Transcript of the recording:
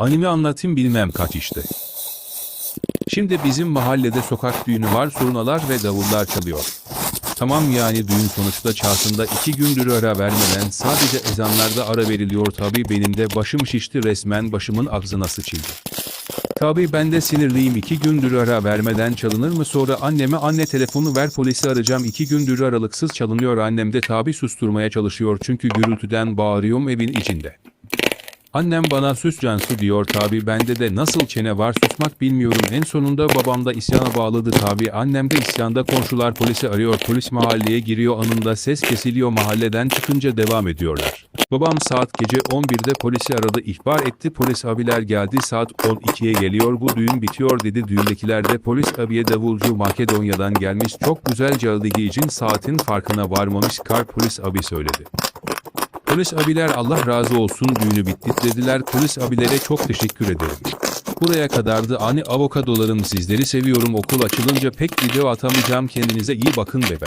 Anime anlatayım bilmem kaç işte. Şimdi bizim mahallede sokak düğünü var surnalar ve davullar çalıyor. Tamam yani düğün sonuçta çağsında iki gündür ara vermeden sadece ezanlarda ara veriliyor tabi benim de başım şişti resmen başımın ağzına sıçıldı. Tabi ben de sinirliyim iki gündür ara vermeden çalınır mı sonra anneme anne telefonu ver polisi arayacağım iki gündür aralıksız çalınıyor annem de tabi susturmaya çalışıyor çünkü gürültüden bağırıyorum evin içinde. Annem bana sus Cansu diyor. Tabi bende de nasıl çene var susmak bilmiyorum. En sonunda babam da isyana bağladı. Tabi annem de isyanda komşular polisi arıyor. Polis mahalleye giriyor. Anında ses kesiliyor. Mahalleden çıkınca devam ediyorlar. Babam saat gece 11'de polisi aradı. İhbar etti. Polis abiler geldi. Saat 12'ye geliyor. Bu düğün bitiyor dedi. Düğündekiler de polis abiye davulcu Makedonya'dan gelmiş. Çok güzel çaldığı için saatin farkına varmamış kar polis abi söyledi. Polis abiler Allah razı olsun düğünü bitti dediler. Polis abilere çok teşekkür ederim. Buraya kadardı ani avokadolarım sizleri seviyorum okul açılınca pek video atamayacağım kendinize iyi bakın bebe.